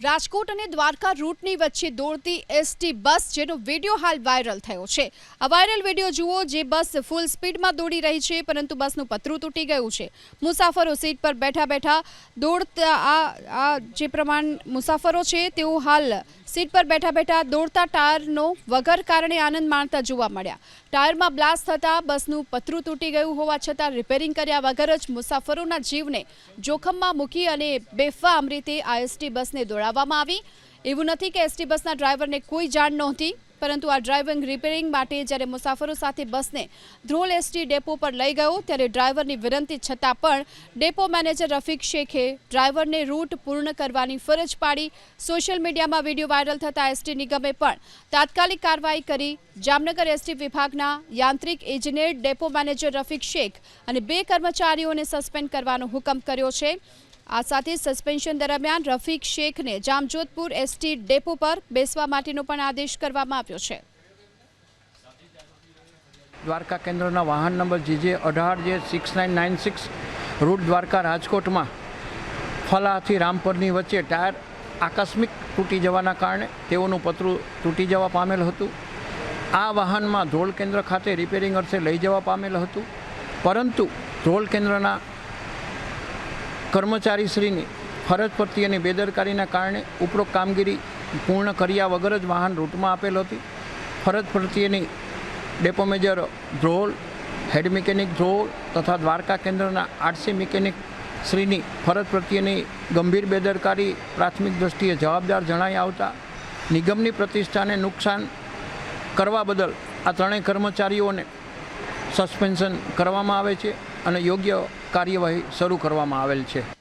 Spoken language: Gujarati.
રાજકોટ અને દ્વારકા રૂટની વચ્ચે દોડતી એસટી બસ જેનો વીડિયો હાલ વાયરલ થયો છે. આ વાયરલ વીડિયો જુઓ, જે બસ ફૂલ સ્પીડમાં દોડી રહી છે, પરંતુ બસનું પતરું તૂટી ગયું છે. મુસાફરો સીટ પર બેઠા બેઠા દોડતા, આ આ જે પ્રમાણ મુસાફરો છે, તેઓ હાલ સીટ પર બેઠા બેઠા દોડતા ટાયરનો વગર કારણે આનંદ માણતા જોવા મળ્યા. ટાયરમાં બ્લાસ્ટ થતાં બસનું પતરું તૂટી ગયું હોવા છતાં રિપેરિંગ કર્યા વગર જ મુસાફરોના જીવને જોખમમાં મૂકી અને બેફામ રીતે આ એસટી બસને દોડાવવામાં આવી. એવું નથી કે એસટી બસના ડ્રાઈવરને કોઈ જાણ નહોતી, પરંતુ આ ડ્રાઈવિંગ રિપેરિંગ માટે જ્યારે મુસાફરો સાથે બસને ધ્રોલ એસટી ડેપો પર લઈ ગયો, ત્યારે ડ્રાઈવરની વિનંતી છતાં પણ ડેપો મેનેજર રફીક શેખે ડ્રાઈવરને રૂટ પૂર્ણ કરવાની ફરજ પાડી. સોશિયલ મીડિયામાં વીડિયો વાયરલ થતાં એસટી નિગમે પણ તાત્કાલિક કાર્યવાહી કરી. જામનગર એસટી વિભાગના યાંત્રિક ઇજનેર ડેપો મેનેજર રફીક શેખ અને બે કર્મચારીઓને સસ્પેન્ડ કરવાનો હુકમ કર્યો છે. આ સાથે સસ્પેન્શન દરમિયાન રફીક શેખને જામજોધપુર એસટી ડેપો પર બેસવા માટેનો પણ આદેશ કરવામાં આવ્યો છે. દ્વારકા કેન્દ્રના વાહન નંબર જીજે અઢાર જે six nine nine six route Dwarka રાજકોટમાં ફલાથી રામપરની વચ્ચે ટાયર આકસ્મિક તૂટી જવાના કારણે તેઓનું પતરું તૂટી જવા પામેલ હતું. આ વાહનમાં ધ્રોલ કેન્દ્ર ખાતે રિપેરિંગ અર્થે લઈ જવા પામેલ હતું. પરંતુ ધ્રોલ કેન્દ્રના કર્મચારીશ્રીની ફરજ પ્રત્યેની બેદરકારીના કારણે ઉપરોક્ત કામગીરી પૂર્ણ કર્યા વગર જ વાહન રૂટમાં આપેલ હતી. ફરજ પ્રત્યેની depot major Dhrol, head mechanic Dhrol તથા દ્વારકા કેન્દ્રના આરસી મિકેનિક શ્રીની ફરજ પ્રત્યેની ગંભીર બેદરકારી પ્રાથમિક દ્રષ્ટિએ જવાબદાર જણાઈ આવતા નિગમની પ્રતિષ્ઠાને નુકસાન કરવા બદલ આ ત્રણેય કર્મચારીઓને સસ્પેન્શન કરવામાં આવે છે અને યોગ્ય કાર્યવાહી શરૂ કરવામાં આવેલ છે.